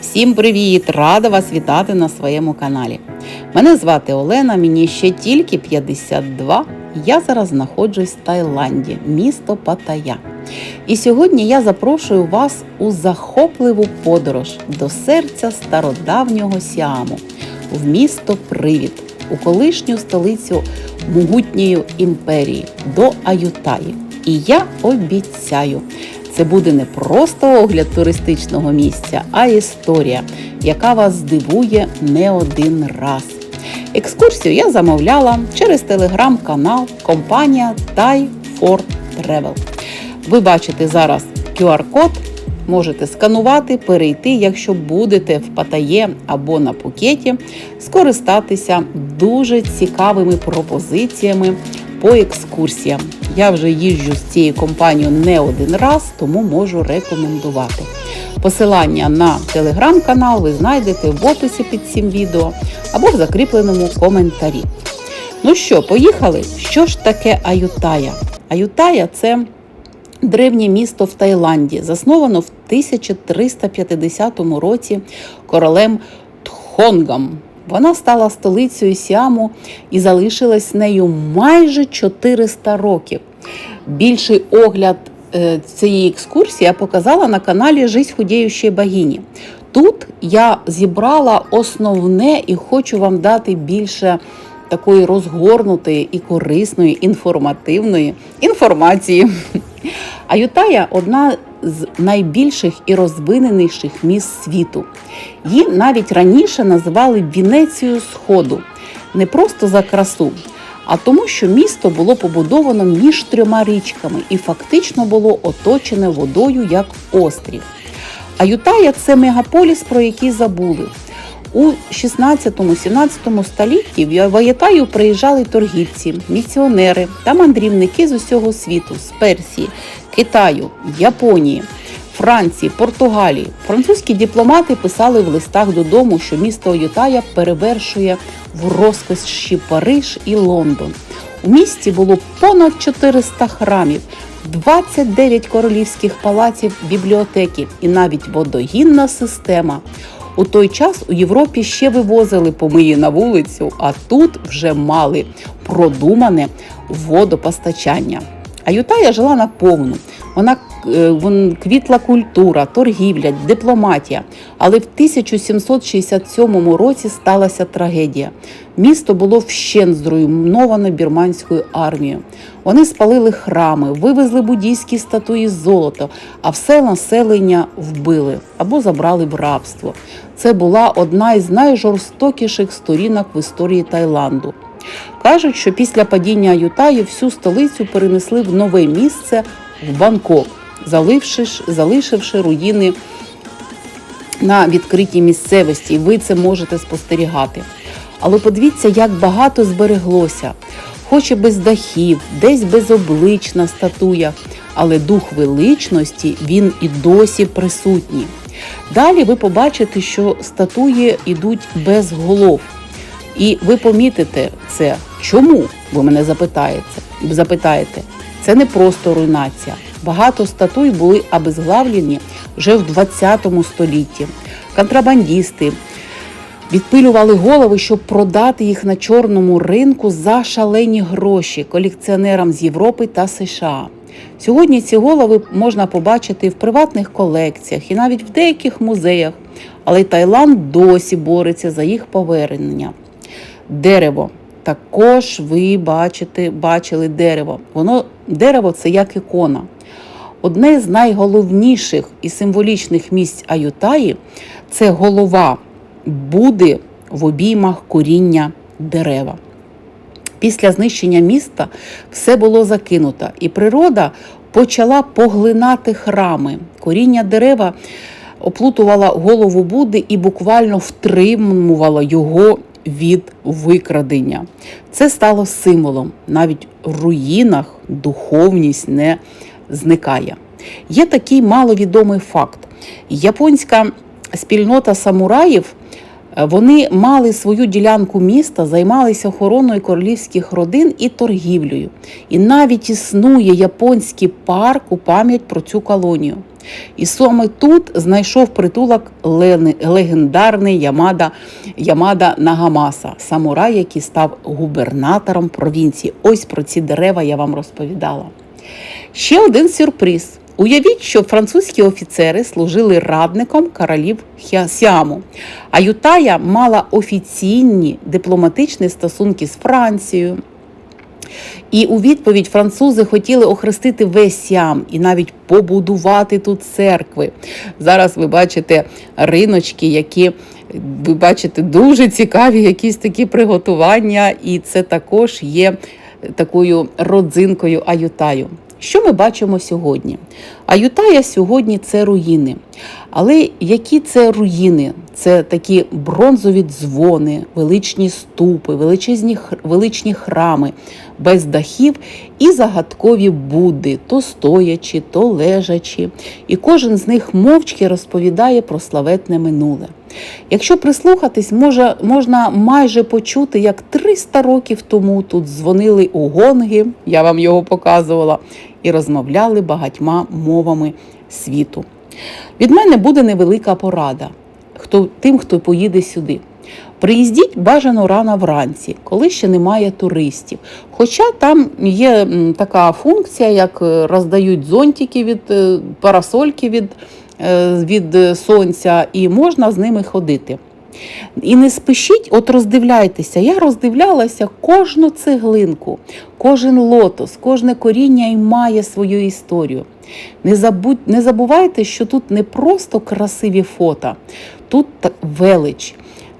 Всім привіт! Рада вас вітати на своєму каналі. Мене звати Олена, мені ще тільки 52. Я зараз знаходжусь в Таїланді, місто Паттайя. І сьогодні я запрошую вас у захопливу подорож до серця стародавнього Сіаму, в місто Привід, у колишню столицю могутньої імперії до Аютаї. І я обіцяю, це буде не просто огляд туристичного місця, а історія, яка вас здивує не один раз. Екскурсію я замовляла через телеграм-канал компанія Thai for Travel. Ви бачите зараз QR-код, можете сканувати, перейти, якщо будете в Паттайє або на Пукеті, скористатися дуже цікавими пропозиціями по екскурсіям. Я вже їжджу з цією компанією не один раз, тому можу рекомендувати. Посилання на телеграм-канал ви знайдете в описі під цим відео або в закріпленому коментарі. Ну що, поїхали? Що ж таке Аютая? Аютая це древнє місто в Таїланді, засновано в 1350 році королем Тхонгом. Вона стала столицею Сіаму і залишилась нею майже 400 років. Більший огляд е, цієї екскурсії я показала на каналі Жизнь худіючої богині. Тут я зібрала основне і хочу вам дати більше такої розгорнутої і корисної інформативної інформації. Аютая одна з найбільших і розвиненіших міст світу. Її навіть раніше називали Вінецією Сходу не просто за красу, а тому, що місто було побудовано між трьома річками і фактично було оточене водою як острів. Аютая це мегаполіс, про який забули. У 16-17 столітті в Аютаю приїжджали торгівці, місіонери та мандрівники з усього світу з Персії, Китаю, Японії, Франції, Португалії. Французькі дипломати писали в листах додому, що місто Аютая перевершує в розкоші Париж і Лондон. У місті було понад 400 храмів, 29 королівських палаців, бібліотеки і навіть водогінна система. У той час у Європі ще вивозили помиї на вулицю, а тут вже мали продумане водопостачання. А Ютая жила наповну. Вона е, квітла культура, торгівля, дипломатія. Але в 1767 році сталася трагедія. Місто було вщент зруйновано бірманською армією. Вони спалили храми, вивезли буддійські статуї з золота, а все населення вбили або забрали в рабство. Це була одна із найжорстокіших сторінок в історії Таїланду. Кажуть, що після падіння Ютаї всю столицю перенесли в нове місце в Бангкок, залишивши, залишивши руїни на відкритій місцевості, ви це можете спостерігати. Але подивіться, як багато збереглося, хоч і без дахів, десь безоблична статуя, але дух величності він і досі присутній. Далі ви побачите, що статуї йдуть без голов. І ви помітите це. Чому? Ви мене запитаєте? запитаєте? Це не просто руйнація. Багато статуй були обезглавлені вже в 20 столітті. Контрабандісти відпилювали голови, щоб продати їх на чорному ринку за шалені гроші колекціонерам з Європи та США. Сьогодні ці голови можна побачити в приватних колекціях і навіть в деяких музеях, але Таїланд досі бореться за їх повернення. Дерево. Також ви бачите, бачили дерево. Воно дерево це як ікона. Одне з найголовніших і символічних місць Аютаї це голова Буди в обіймах коріння дерева. Після знищення міста все було закинуто, і природа почала поглинати храми. Коріння дерева оплутувала голову Будди і буквально втримувала його від викрадення. Це стало символом. Навіть в руїнах духовність не зникає. Є такий маловідомий факт: японська спільнота самураїв Вони мали свою ділянку міста, займалися охороною королівських родин і торгівлею. І навіть існує японський парк у пам'ять про цю колонію. І саме тут знайшов притулок легендарний Ямада, Ямада Нагамаса, самурай, який став губернатором провінції. Ось про ці дерева я вам розповідала. Ще один сюрприз. Уявіть, що французькі офіцери служили радником королів Сіаму, а Ютая мала офіційні дипломатичні стосунки з Францією. І у відповідь французи хотіли охрестити весь Сіам і навіть побудувати тут церкви. Зараз ви бачите риночки, які ви бачите дуже цікаві якісь такі приготування, і це також є такою родзинкою Аютаю. Що ми бачимо сьогодні? Аютая сьогодні це руїни. Але які це руїни? Це такі бронзові дзвони, величні ступи, величезні величні храми без дахів і загадкові Будди, то стоячи, то лежачі. І кожен з них мовчки розповідає про славетне минуле. Якщо прислухатись, може, можна майже почути, як 300 років тому тут дзвонили у гонги, я вам його показувала, і розмовляли багатьма мовами світу. Від мене буде невелика порада хто, тим, хто поїде сюди. Приїздіть бажано рано вранці, коли ще немає туристів. Хоча там є така функція, як е, роздають зонтики від е, парасольки від, е, від сонця, і можна з ними ходити. І не спішіть, от роздивляйтеся. Я роздивлялася кожну цеглинку, кожен лотос, кожне коріння і має свою історію. Не, забудь, не забувайте, що тут не просто красиві фото, тут велич.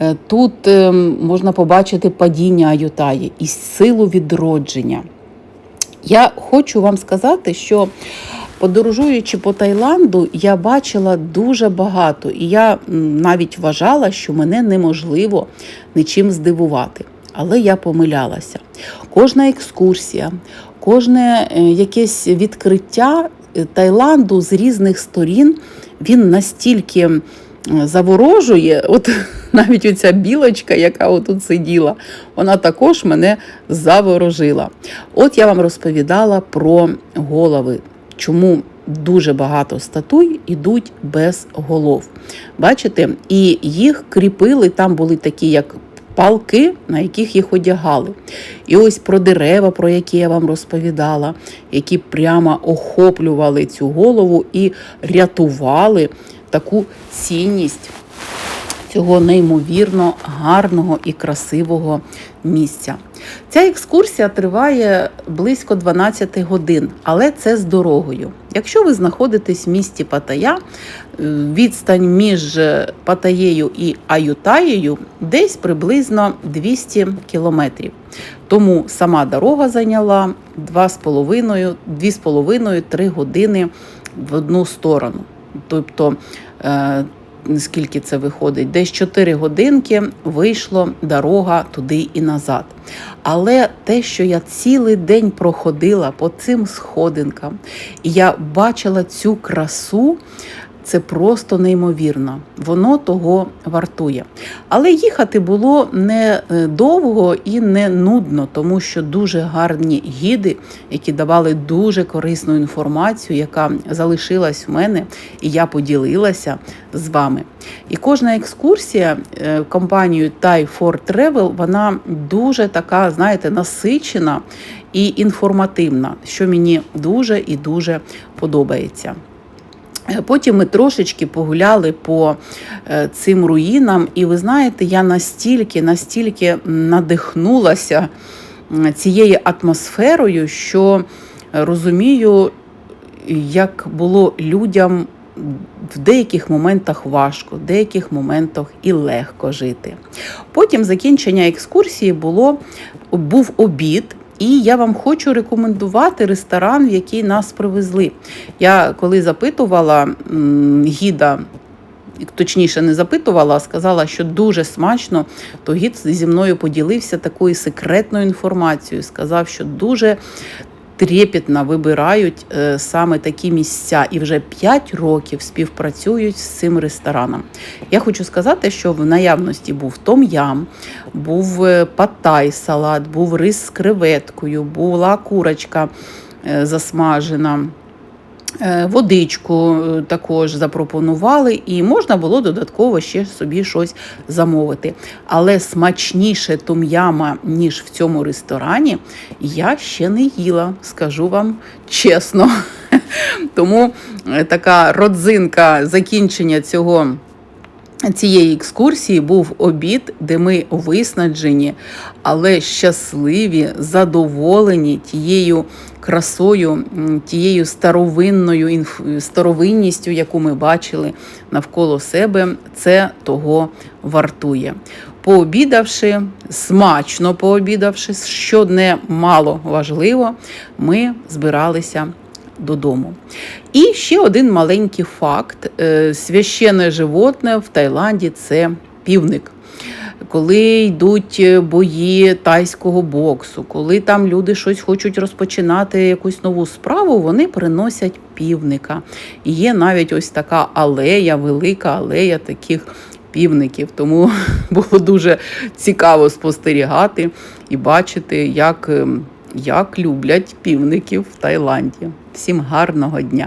Е, Тут ем, можна побачити падіння Аютаї і силу відродження. Я хочу вам сказати, що подорожуючи по Таїланду, я бачила дуже багато, і я навіть вважала, що мене неможливо нічим здивувати. Але я помилялася. Кожна екскурсія, кожне е, якесь відкриття е, Таїланду з різних сторін, він настільки заворожує, от навіть оця білочка, яка отут сиділа, вона також мене заворожила. От я вам розповідала про голови, чому дуже багато статуй ідуть без голов. Бачите, і їх кріпили, там були такі, як палки, на яких їх одягали. І ось про дерева, про які я вам розповідала, які прямо охоплювали цю голову і рятували таку цінність цього неймовірно гарного і красивого місця. Ця екскурсія триває близько 12 годин, але це з дорогою. Якщо ви знаходитесь в місті Паттайя, е, відстань між Паттайєю і Аютаєю десь приблизно 200 кілометрів. Тому сама дорога зайняла 2,5-3 години в одну сторону. Тобто е, скільки це виходить, десь 4 годинки вийшло дорога туди і назад. Але те, що я цілий день проходила по цим сходинкам, і я бачила цю красу. Це просто неймовірно, воно того вартує. Але їхати було не е, довго і не нудно, тому що дуже гарні гіди, які давали дуже корисну інформацію, яка залишилась в мене, і я поділилася з вами. І кожна екскурсія е, компанією Thai for Travel, вона дуже така, знаєте, насичена і інформативна, що мені дуже і дуже подобається. Потім ми трошечки погуляли по е, цим руїнам, і ви знаєте, я настільки, настільки надихнулася цією атмосферою, що розумію, як було людям в деяких моментах важко, в деяких моментах і легко жити. Потім закінчення екскурсії було був обід. І я вам хочу рекомендувати ресторан, в який нас привезли. Я коли запитувала гіда, точніше не запитувала, а сказала, що дуже смачно, то гід зі мною поділився такою секретною інформацією. Сказав, що дуже трепетно вибирають е, саме такі місця і вже 5 років співпрацюють з цим рестораном. Я хочу сказати, що в наявності був том-ям, був патай паттай салат, був рис з креветкою, була курочка е, засмажена. Е, Водичку е, також запропонували, і можна було додатково ще собі щось замовити. Але смачніше тум'яма, ніж в цьому ресторані, я ще не їла, скажу вам чесно. Тому е, така родзинка закінчення цього. Цієї екскурсії був обід, де ми виснаджені, але щасливі, задоволені тією красою, тією старовинною старовинністю, яку ми бачили навколо себе. Це того вартує. Пообідавши, смачно пообідавши, що не мало важливо, ми збиралися додому. І ще один маленький факт: Е, священне животне в Таїланді це півник. Коли йдуть е, бої тайського боксу, коли там люди щось хочуть розпочинати, якусь нову справу, вони приносять півника. І є навіть ось така алея, велика алея таких півників. Тому було дуже цікаво спостерігати і бачити, як, ем, як люблять півників в Таїланді. Всім гарного дня!